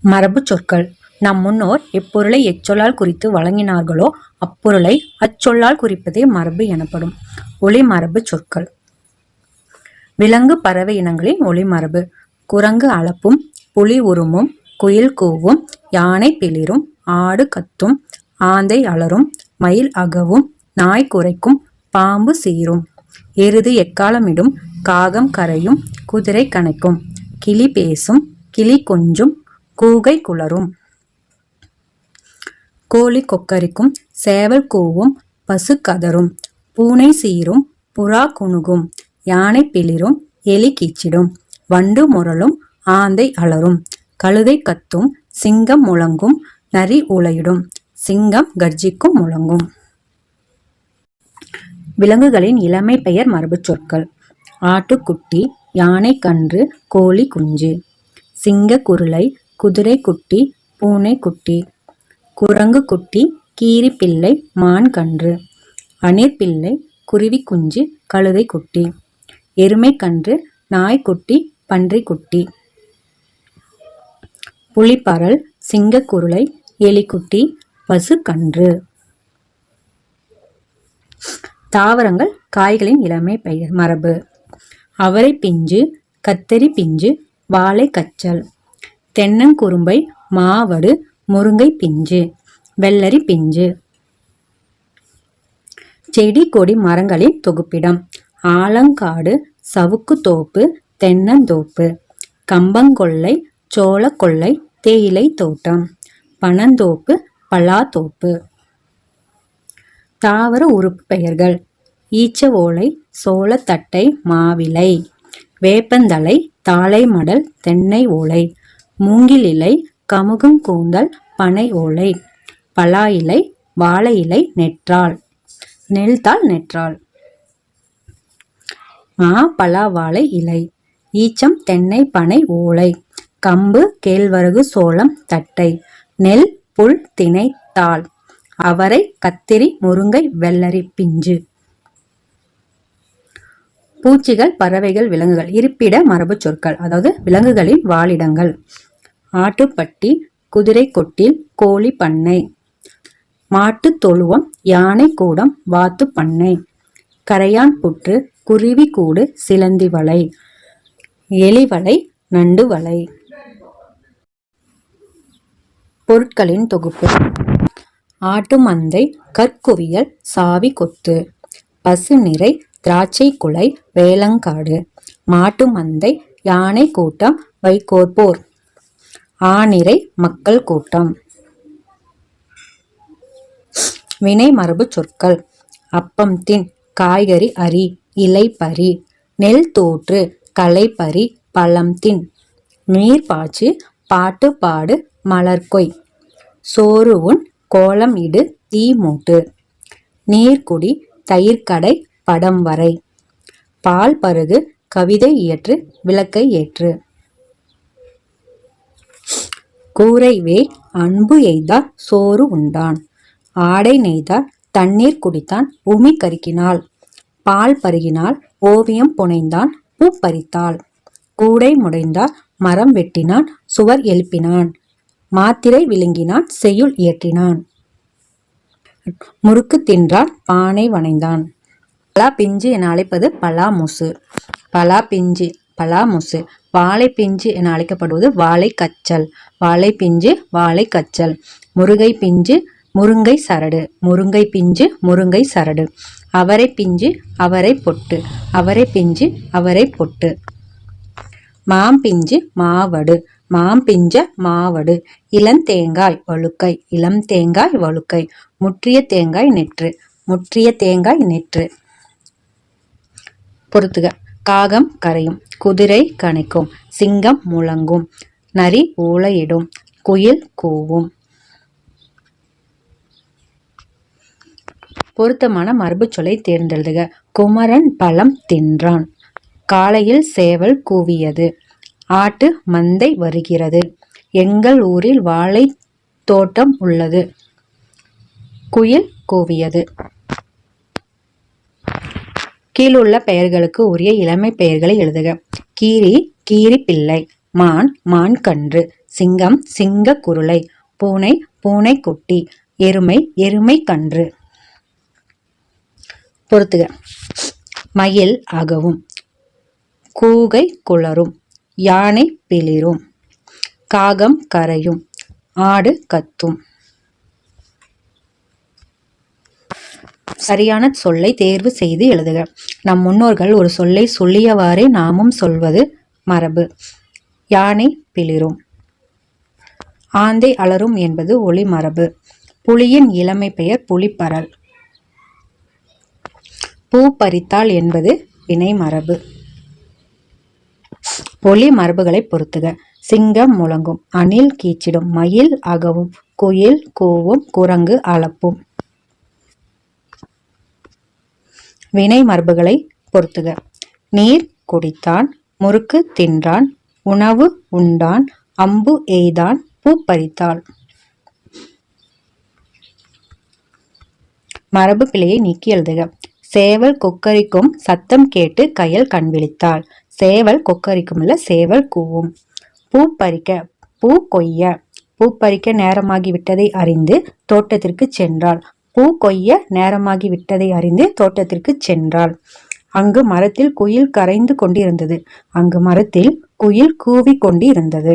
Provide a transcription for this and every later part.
மரபு சொற்கள். நம் முன்னோர் எப்பொருளை எச்சொல்லால் குறித்து வழங்கினார்களோ அப்பொருளை அச்சொல்லால் குறிப்பதே மரபு எனப்படும். ஒளிமரபு சொற்கள். விலங்கு பறவை இனங்களின் ஒளிமரபு குரங்கு அளப்பும் புலி உருமும் குயில் கூவும் யானை பிளிரும் ஆடு கத்தும் ஆந்தை அலறும் மயில் அகவும் நாய் குறைக்கும் பாம்பு சீரும். எருது எக்காலமிடும் காகம் கரையும் குதிரை கனைக்கும் கிளி பேசும் கிளி கொஞ்சும் கூகை குளரும். கோழி கொக்கரிக்கும் சேவல் கூவும் பசு கதரும் பூனை சீரும் புறா குணுகும் யானை பிளிரும் எலி கீச்சிடும் வண்டு முரளும் ஆந்தை அலறும் கழுதை கத்தும் சிங்கம் முழங்கும் நரி உலையிடும் சிங்கம் கர்ஜிக்கும் முழங்கும். விலங்குகளின் இளமை பெயர் மரபுச் சொற்கள். ஆட்டுக்குட்டி யானை கன்று கோழி குஞ்சு. சிங்க குருளை குதிரை குட்டி பூனை குட்டி குரங்கு குட்டி கீரி பிள்ளை மான் கன்று அணிர் பிள்ளை குருவி குஞ்சு கழுதை குட்டி எருமை கன்று நாய்க்குட்டி பன்றி குட்டி புலிப்பரல் சிங்கக்குருளை எலிக்குட்டி பசு கன்று. தாவரங்கள் காய்களின் இளமை பெயர் மரபு. அவரை பிஞ்சு கத்தரி பிஞ்சு வாழை கச்சல். தென்னங்குறும்பை மாவடு முருங்கை பிஞ்சு வெள்ளரி பிஞ்சு. செடி கொடி மரங்களின் தொகுப்பிடம். ஆலங்காடு சவுக்கு தோப்பு தென்னந்தோப்பு. கம்பங்கொல்லை சோளக்கொல்லை தேயிலை தோட்டம். பனந்தோப்பு பலாத்தோப்பு. தாவர உறுப்பு பெயர்கள். ஈச்ச ஓலை சோளத்தட்டை மாவிலை. வேப்பந்தலை தாழை மடல் தென்னை ஓலை. மூங்கில் இலை கமுகங்கூந்தல் பனை ஓலை பலா இலை வாழை இலை நெற்றாள். நெல்தாள் நெற்றாள். மா பலா வாழை இலை. ஈச்சம் தென்னை பனை ஓலை. கம்பு கேழ்வரகு சோளம் தட்டை. நெல் புல் திணை தாள். அவரை கத்திரி முருங்கை வெள்ளரி பிஞ்சு. பூச்சிகள் பறவைகள் விலங்குகள். இருப்பிட மரபு சொற்கள். அதாவது விலங்குகளின் வாழிடங்கள். ஆட்டுப்பட்டி குதிரை கொட்டில் கோழி பண்ணை மாட்டு தொழுவம் யானை கூடம் வாத்து பண்ணை கரையான் புற்று குருவி கூடு சிலந்தி வலை எலிவலை நண்டு வலை பொருட்களின் தொகுப்பு. ஆட்டு மந்தை கற்குவியல் சாவி கொத்து பசு நிறை திராட்சை குலை வேலங்காடு. மாட்டு மந்தை யானை கூட்டம் வைகோர்போர் ஆனிறை மக்கள் கூட்டம். வினை மரபு சொற்கள். அப்பம் தின் காய்கறி அரி இலைப்பரி நெல் தோற்று களைப்பரி பழம் தின். நீர் பாய்ச்சி பாட்டு பாடு மலர்கொய் சோறு உண் கோலம் இடு தீ மூட்டு. நீர்க்குடி தயிர்க்கடை படம் வரை. பால் பருகு கவிதை இயற்று விளக்கை ஏற்று. கூரை அன்பு எய்தார் சோறு உண்டான். ஆடை நெய்தார் தண்ணீர் குடித்தான் உமி கருக்கினாள். பால் பருகினாள் ஓவியம் புனைந்தான் பூ பறித்தாள். கூடை முடைந்தார் மரம் வெட்டினான் சுவர் எழுப்பினான். மாத்திரை விழுங்கினான் செய்யுள் இயற்றினான். முறுக்கு தின்றான் பானை வனைந்தான் பலா பிஞ்சு என அழைப்பது பலா முசு. பலா பிஞ்சு பலாமுசு வாழை பிஞ்சு என அழைக்கப்படுவது வாழை கச்சல் வாழை பிஞ்சு வாழை கச்சல் முருகை பிஞ்சு முருங்கை சரடு முருங்கை பிஞ்சு முருங்கை சரடு அவரை பிஞ்சு அவரை பொட்டு அவரை பிஞ்சு அவரை பொட்டு மாம்பிஞ்சு மாவடு. மாம்பிஞ்ச மாவடு. இளந்தேங்காய் வழுக்கை. இளம் தேங்காய் வழுக்கை. முற்றிய தேங்காய் நெற்று. முற்றிய தேங்காய் நெற்று. பொறுத்துக. காகம் கரையும் குதிரை கனைக்கும் சிங்கம் முழங்கும் நரி ஊளையிடும் குயில் கூவும். பொருத்தமான மரபுச்சொல்லை தேர்ந்தெழுதுக. குமரன் பழம் தின்றான். காலையில் சேவல் கூவியது. ஆட்டு மந்தை வருகிறது. எங்கள் ஊரில் வாழை தோட்டம் உள்ளது. குயில் கூவியது. கீழுள்ள பெயர்களுக்கு உரிய இளமை பெயர்களை எழுதுக. கீரி கீரி பிள்ளை. மான் மான் கன்று. சிங்கம் சிங்க குருளை. பூனை பூனை குட்டி. எருமை எருமை கன்று. பொறுத்துக. மயில் அகவும். கூகை குளரும். யானை பிளிரும். காகம் கரையும். ஆடு கத்தும். சரியான சொல்லை தேர்வு செய்து எழுதுக. நம் முன்னோர்கள் ஒரு சொல்லை சொல்லியவாறே நாமும் சொல்வது மரபு. யானை பிளிரும். ஆந்தை அலரும் என்பது ஒளி மரபு. புலியின் இளமை பெயர் புலிப்பரல். பூ பறித்தாள் என்பது வினை மரபு. ஒளி மரபுகளை பொறுத்துக. சிங்கம் முழங்கும். அணில் கீச்சிடும். மயில் அகவும். குயில் கூவும். குரங்கு அளப்பும் வினை மரபுகளை பொறுத்துக. நீர் குடித்தான் முறுக்கு தின்றான் உணவு உண்டான் அம்பு எய்தான் பூ பறித்தாள். மரபு பிழையை நீக்கி எழுதுக. சேவல் கொக்கரிக்கும் சத்தம் கேட்டு கையல் கண் விழித்தாள். சேவல் கொக்கரிக்கும் இல்ல சேவல் கூவும். பூ பறிக்க பூ கொய்ய. பூ பறிக்க நேரமாகி விட்டதை அறிந்து தோட்டத்திற்கு சென்றாள். பூ கொய்ய நேரமாகி விட்டதை அறிந்து தோட்டத்திற்கு சென்றாள். அங்கு மரத்தில் குயில் கரைந்து கொண்டிருந்தது. அங்கு மரத்தில் குயில் கூவி கொண்டிருந்தது.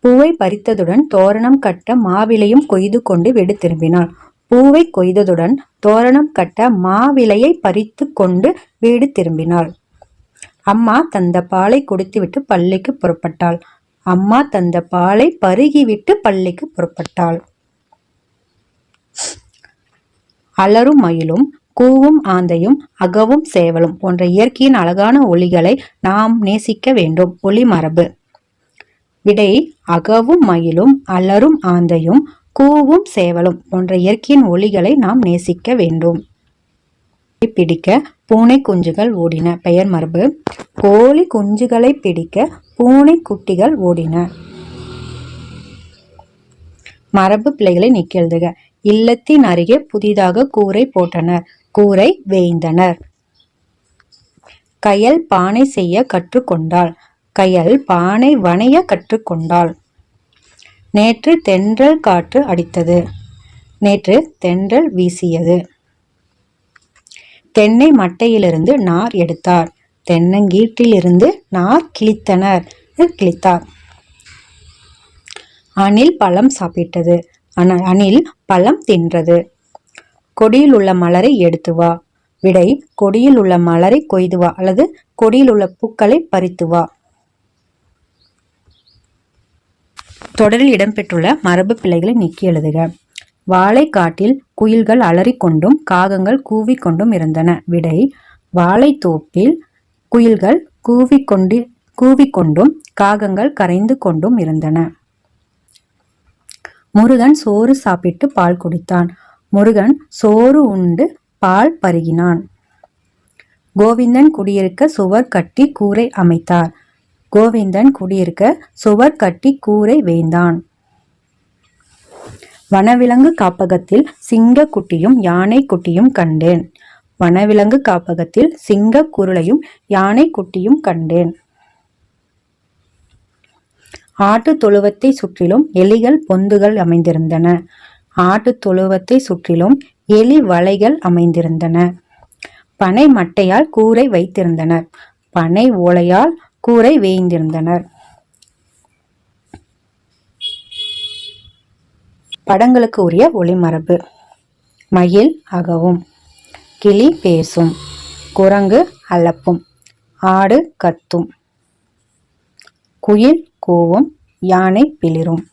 பூவை பறித்ததுடன் தோரணம் கட்ட மாவிலையும் கொய்து கொண்டு வீடு திரும்பினாள். பூவை கொய்ததுடன் தோரணம் கட்ட மாவிலையை பறித்து கொண்டு வீடு திரும்பினாள். அம்மா தந்த பாலை குடித்துவிட்டு பள்ளிக்கு புறப்பட்டாள். அம்மா தந்த பாலை பருகிவிட்டு பள்ளிக்கு புறப்பட்டாள். அலரும் மயிலும் கூவும் ஆந்தையும் அகவும் சேவலும் போன்ற இயற்கையின் அழகான ஒளிகளை நாம் நேசிக்க வேண்டும். ஒளி மரபு. விடை அகவும் மயிலும் அலரும் ஆந்தையும் கூவும் சேவலும் போன்ற இயற்கையின் ஒளிகளை நாம் நேசிக்க வேண்டும். பிடிக்க பூனை குஞ்சுகள் ஓடின. பெயர் மரபு. கோழி குஞ்சுகளை பிடிக்க பூனை குட்டிகள் ஓடின. மரபு பிள்ளைகளை நீக்கி எழுதுக. இல்லத்தின் அருகே புதிதாக கூரை போட்டனர். கூரை வேய்ந்தனர். கயல் பானை செய்ய கற்றுக்கொண்டாள். கயல் பானை வணைய கற்றுக்கொண்டாள். நேற்று தென்றல் காற்று அடித்தது. நேற்று தென்றல் வீசியது. தென்னை மட்டையிலிருந்து நார் எடுத்தார். தென்னங்கீட்டிலிருந்து நார் கிழித்தனர். கிழித்தார். அணில் பழம் சாப்பிட்டது. அணில் பழம் தின்றது. கொடியில் உள்ள மலரை எடுத்து வா. விடை கொடியில் உள்ள மலரை கொய்து வா அல்லது கொடியில் உள்ள பூக்களை பறித்து வா. தொடரில் இடம்பெற்றுள்ள மரபு பிள்ளைகளை நீக்கி எழுதுக. வாழைக்காட்டில் குயில்கள் அலறிக்கொண்டும் காகங்கள் கூவிக்கொண்டும் இருந்தன. விடை வாழைத்தோப்பில் குயில்கள் கூவிக்கொண்டு கூவிக்கொண்டும் காகங்கள் கரைந்து கொண்டும் இருந்தன. முருகன் சோறு சாப்பிட்டு பால் குடித்தான். முருகன் சோறு உண்டு பால் பருகினான். கோவிந்தன் குடியிருக்க சுவர் கட்டி கூரை அமைத்தார். கோவிந்தன் குடியிருக்க சுவர் கட்டி கூரை வேந்தான். வனவிலங்கு காப்பகத்தில் சிங்க குட்டியும் யானை குட்டியும் கண்டேன். வனவிலங்கு காப்பகத்தில் சிங்க குருளையும் யானை குட்டியும் கண்டேன். ஆட்டு தொழுவத்தை சுற்றிலும் எலிகள் பொந்துகள் அமைந்திருந்தன. ஆட்டு தொழுவத்தை சுற்றிலும் எலி வலைகள் அமைந்திருந்தன. பனை மட்டையால் கூரை வைத்திருந்தனர். பனை ஓலையால் கூரை வேய்ந்திருந்தனர். படங்களுக்கு உரிய ஒளிமரபு. மயில் அகவும் கிளி பேசும் குரங்கு அலப்பும் ஆடு கத்தும் குயில் கூவும் யானை பிளிரும்.